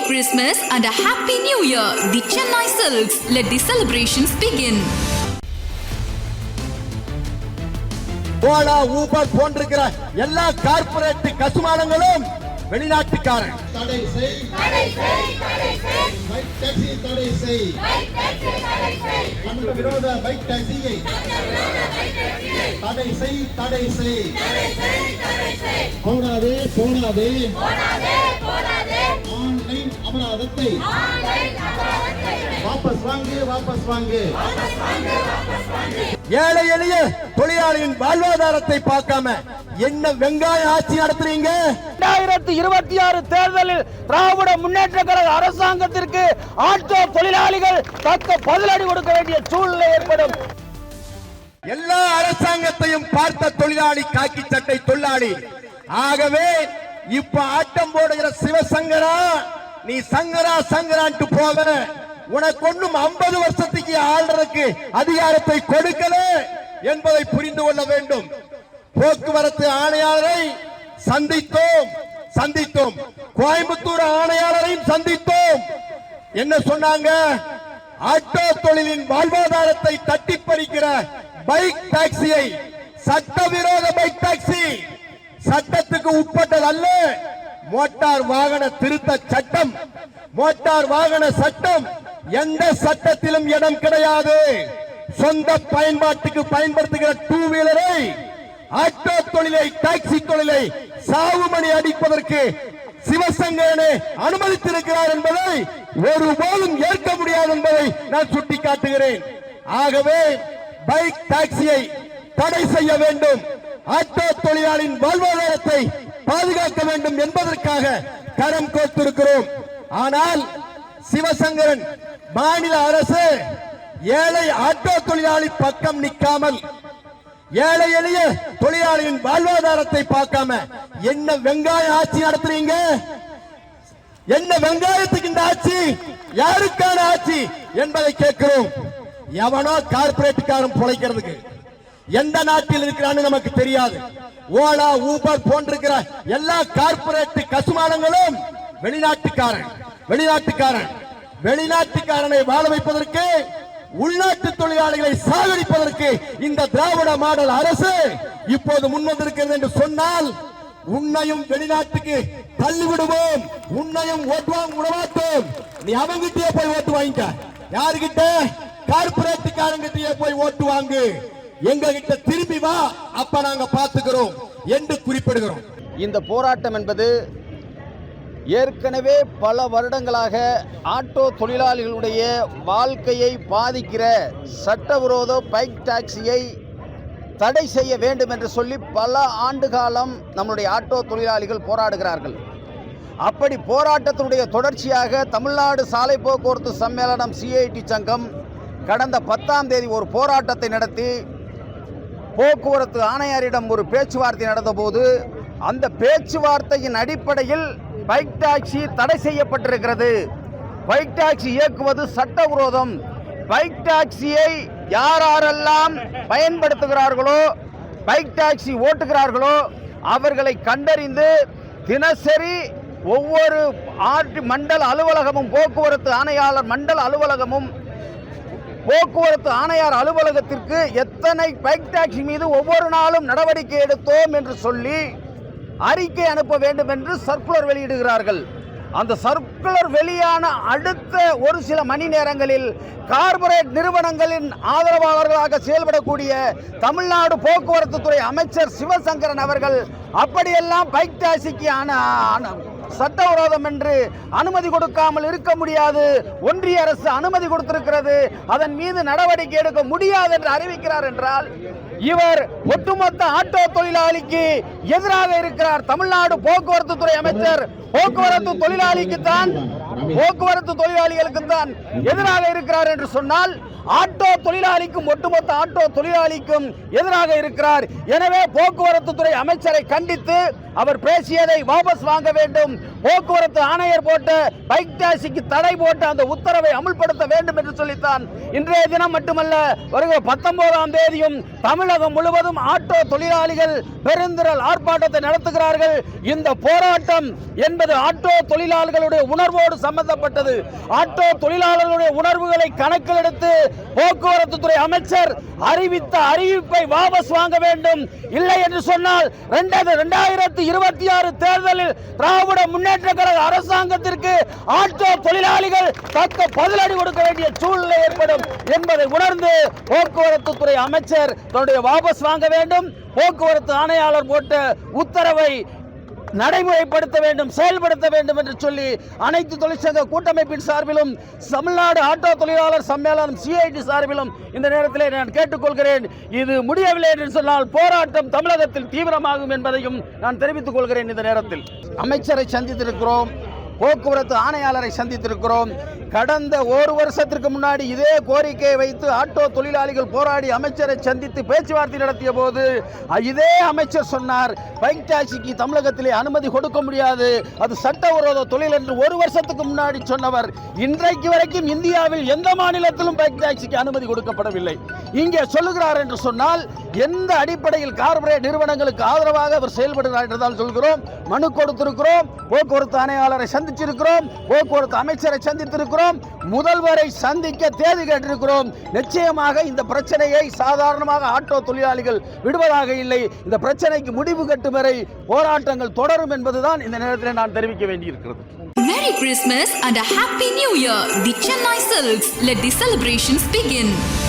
Merry Christmas and a Happy New Year. The Chennai Silks. Let the celebrations begin. Ola Uber போன்றிருக்கிற எல்லா corporate கசுமானங்களும் வெளிநாட்டுக்காரன் தடை செய் bike taxi தடை செய் சட்ட விரோத பைக் டாக்ஸியை தடை செய் தடை செய் போடாதே போடாதே ஆன்லைன் அபராதத்தை வாபஸ் வாங்கு வாபஸ் வாங்கு. ஏழை எளிய தொழிலாளியின் வாழ்வாதாரத்தை பார்க்காம என்ன வெங்காய ஆட்சி நடத்துறீங்க? இரண்டாயிரத்தி இருபத்தி ஆறு தேர்தலில் திராவிட முன்னேற்ற கழக அரசாங்கத்திற்கு ஆட்டோ தொழிலாளிகள் தக்க பதிலடி கொடுக்க வேண்டிய சூழ்நிலை ஏற்படும். எல்லா அரசாங்கத்தையும் பார்த்த தொழிலாளி காக்கி சட்டை தொழிலாளி. ஆகவே இப்ப ஆட்டம் போடுகிற சிவசங்கரா நீ சங்கரா சங்கரான்ட்டு போக உனக்கு ஒண்ணும் ஐம்பது வருஷத்துக்கு ஆள்றதுக்கு அதிகாரத்தை கொடுக்கல என்பதை புரிந்து கொள்ள வேண்டும். போக்குவரத்து ஆணையாளரை சந்தித்தோம். சந்தித்தோம். கோயம்புத்தூர் ஆணையாளரையும் சந்தித்தோம். என்ன சொன்னாங்க? ஆட்டோ தொழிலின் வாழ்வாதாரத்தை தட்டி பறிக்கிற பைக் டாக்ஸியை சட்டவிரோத பைக் டாக்ஸி சட்டத்துக்கு உட்பட்டது அல்ல மோட்டார் வாகன திருத்த சட்டம். மோட்டார் வாகன சட்டம் எந்த சட்டத்திலும் இடம் கிடையாது. சொந்த பயன்பாட்டுக்கு பயன்படுத்துகிற டூ வீலரை ஆட்டோ தொழிலை டாக்ஸி தொழிலை சாவுமணி அடிப்பதற்கு சிவசங்கரனே அனுமதித்திருக்கிறார் என்பதை ஒருபோதும் ஏற்க முடியாது என்பதை நான் சுட்டிக்காட்டுகிறேன். ஆகவே பைக் டாக்ஸியை தடை செய்ய வேண்டும். ஆட்டோ தொழிலாளின் வாழ்வாதாரத்தை பாதுகாக்க வேண்டும் என்பதற்காக கரம் கோத்திருக்கிறோம் ஆனால் சிவசங்கரன் மாநில அரசு ஏழை ஆட்டோ தொழிலாளி பக்கம் நிற்காமல் ஏழை எளிய தொழிலாளியின் வாழ்வாதாரத்தை பார்க்காம என்ன வெங்காய ஆட்சி நடத்துறீங்க? என்ன வெங்காயத்துக்கு இந்த ஆட்சி? யாருக்கான ஆட்சி என்பதை கேட்கிறோம். எவனோ கார்பரேட்டுக்காரன் பொழைக்கிறதுக்கு. எந்த நாட்டில் இருக்கிறான்னு நமக்கு தெரியாது. ஓலா ஊபர் போன்றிருக்கிற எல்லா கார்பரேட் கசுமானங்களும் வெளிநாட்டுக்காரன் வெளிநாட்டுக்காரன் வெளிநாட்டுக்காரனை வாழ வைப்பதற்கு உள்நாட்டு தொழிலாளிகளை சாகடிப்பதற்கு இந்த திராவிட மாடல் அரசு இப்போது முன்வந்திருக்கிறது என்று சொன்னால் உன்னையும் வெளிநாட்டுக்கு தள்ளிவிடுவோம். உன்னையும் ஓட்டு வாங்க விடமாட்டோம் நீ அவங்கிட்டயே போய் ஓட்டு வாங்கிக்க யாருகிட்ட கார்பரேட்டுக்காரங்கிட்டயே போய் ஓட்டு வாங்கு. எங்ககிட்ட திரும்பி வா அப்ப நாங்க பாத்துக்கிறோம் என்று குறிப்பிடுகிறோம். இந்த போராட்டம் என்பது ஏற்கனவே பல வருடங்களாக ஆட்டோ தொழிலாளிகளுடைய வாழ்க்கையை பாதிக்கிற சட்டவிரோத பைக் டாக்ஸியை தடை செய்ய வேண்டும் என்று சொல்லி பல ஆண்டு காலம் நம்முடைய ஆட்டோ தொழிலாளிகள் போராடுகிறார்கள். அப்படி போராட்டத்தினுடைய தொடர்ச்சியாக தமிழ்நாடு சாலை போக்குவரத்து சம்மேளனம் சிஐடி சங்கம் கடந்த பத்தாம் தேதி ஒரு போராட்டத்தை நடத்தி போக்குவரத்து ஆணையரிடம் ஒரு பேச்சுவார்த்தை நடந்தபோது அந்த பேச்சுவார்த்தையின் அடிப்படையில் பைக் டாக்ஸி தடை செய்யப்பட்டிருக்கிறது. பைக் டாக்ஸி இயக்குவது சட்டவிரோதம் பைக் டாக்ஸியை யாரெல்லாம் பயன்படுத்துகிறார்களோ பைக் டாக்ஸி ஓட்டுகிறார்களோ அவர்களை கண்டறிந்து தினசரி ஒவ்வொரு ஆர்டி மண்டல அலுவலகமும் போக்குவரத்து ஆணையாளர் மண்டல அலுவலகமும் போக்குவரத்து ஆணையார் அலுவலகத்திற்கு எத்தனை பைக் டாக்ஸி மீது ஒவ்வொரு நாளும் நடவடிக்கை எடுத்தோம் என்று சொல்லி அறிக்கை அனுப்ப வேண்டும் என்று சர்க்குலர் வெளியிடுகிறார்கள். அந்த சர்க்குலர் வெளியான அடுத்த ஒரு சில மணி நேரங்களில் கார்ப்பரேட் நிறுவனங்களின் ஆதரவாளர்களாக செயல்படக்கூடிய தமிழ்நாடு போக்குவரத்து துறை அமைச்சர் சிவசங்கரன் அவர்கள் அப்படியெல்லாம் பைக் டாக்ஸிக்கு ஆன- ஆன- சட்டவிரோதம் என்று அனுமதி கொடுக்காமல் இருக்க முடியாது. ஒன்றிய அரசு அனுமதி கொடுத்திருக்கிறது. அதன் மீது நடவடிக்கை எடுக்க முடியாது என்று அறிவிக்கிறார் என்றால் இவர் ஒட்டுமொத்த ஆட்டோ தொழிலாளிக்கு எதிராக இருக்கிறார். தமிழ்நாடு போக்குவரத்து துறை அமைச்சர் போக்குவரத்து தொழிலாளிக்கு தான் போக்குவரத்து தொழிலாளிகளுக்கு தான் எதிராக இருக்கிறார் என்று சொன்னால் ஆட்டோ தொழிலாளிக்கும் ஒட்டுமொத்த ஆட்டோ தொழிலாளிக்கும் எதிராக இருக்கிறார். எனவே போக்குவரத்து துறை அமைச்சரை கண்டித்து அவர் பேசியதை வாபஸ் வாங்க வேண்டும். போக்குவரத்து ஆணையர் போட்டு பைக் டாக்ஸிக்கு தடை போட்டு அந்த உத்தரவை அமுல்படுத்த வேண்டும் என்று சொல்லித்தான். இன்றைய தினம் மட்டுமல்ல வருகிற பத்தொன்பதாம் தேதியும் தமிழகம் முழுவதும் ஆட்டோ தொழிலாளிகள் பெருந்திரள் ஆர்ப்பாட்டத்தை நடத்துகிறார்கள். இந்த போராட்டம் என்பது ஆட்டோ தொழிலாளர்களுடைய உணர்வோடு சம்பந்தப்பட்டது. ஆட்டோ தொழிலாளர்களுடைய உணர்வுகளை கணக்கில் எடுத்து போக்குவரத்து துறை அமைச்சர் அறிவித்த அறிவிப்பை வாபஸ் வாங்க வேண்டும். இல்லை என்று சொன்னால் இரண்டாயிரத்தி இருபத்தி ஆறு தேர்தலில் திராவிட முன்னேற்ற கழக அரசாங்கத்திற்கு ஆட்டோ தொழிலாளிகள் தக்க பதிலடி கொடுக்க வேண்டிய சூழ்நிலை ஏற்படும் என்பதை உணர்ந்து போக்குவரத்து துறை அமைச்சர் தன்னுடைய வாபஸ் வாங்க வேண்டும். போக்குவரத்து ஆணையாளர் போட்ட உத்தரவை நடைமுறைப்படுத்த வேண்டும் செயல்படுத்த வேண்டும் என்று சொல்லி அனைத்து தொழிற்சங்க கூட்டமைப்பின் சார்பிலும் தமிழ்நாடு ஆட்டோ தொழிலாளர் சம்மேளனம் சிஐடி சார்பிலும் இந்த நேரத்தில் நான் கேட்டுக்கொள்கிறேன். இது முடியவில்லை என்று சொன்னால் போராட்டம் தமிழகத்தில் தீவிரமாகும் என்பதையும் நான் தெரிவித்துக் கொள்கிறேன் இந்த நேரத்தில். அமைச்சரை சந்தித்திருக்கிறோம். போக்குவரத்து ஆணையாளரை சந்தித்திருக்கிறோம். கடந்த ஒரு வருஷத்திற்கு முன்னாடி இதே கோரிக்கையை வைத்து ஆட்டோ தொழிலாளிகள் போராடி அமைச்சரை சந்தித்து பேச்சுவார்த்தை நடத்திய போது இதே அமைச்சர் சொன்னார் பைக் டாக்ஸிக்கு தமிழகத்திலே அனுமதி கொடுக்க முடியாது. அது சட்டவிரோத தொழில் என்று ஒரு வருஷத்துக்கு முன்னாடி சொன்னவர். இன்றைக்கு வரைக்கும் இந்தியாவில் எந்த மாநிலத்திலும் பைக் டாக்ஸிக்கு அனுமதி கொடுக்கப்படவில்லை. இங்கே சொல்லுகிறார் என்று சொன்னால் எந்த அடிப்படையில் கார்ப்பரேட் நிறுவனங்களுக்கு ஆதரவாக அவர் செயல்படுகிறார் என்றுதான் சொல்கிறோம். மனு கொடுத்திருக்கிறோம். போக்குவரத்து ஆணையாளரை சந்திச்சிருக்கிறோம். போக்குவரத்து அமைச்சரை சந்தித்திருக்கிறோம். முதல்வரை சந்திக்க தேதி கேட்டிருக்கிறோம். நிச்சயமாக இந்த பிரச்சனையை சாதாரணமாக ஆட்டோ தொழிலாளிகள் விடுவதாக இல்லை. இந்த பிரச்சனைக்கு முடிவு கட்டும் வரை போராட்டங்கள் தொடரும் என்பதுதான் இந்த நேரத்தில் நான் தெரிவிக்க வேண்டியிருக்கிறது. Merry Christmas and a Happy New Year! The Chennai Silks. Let the celebrations begin.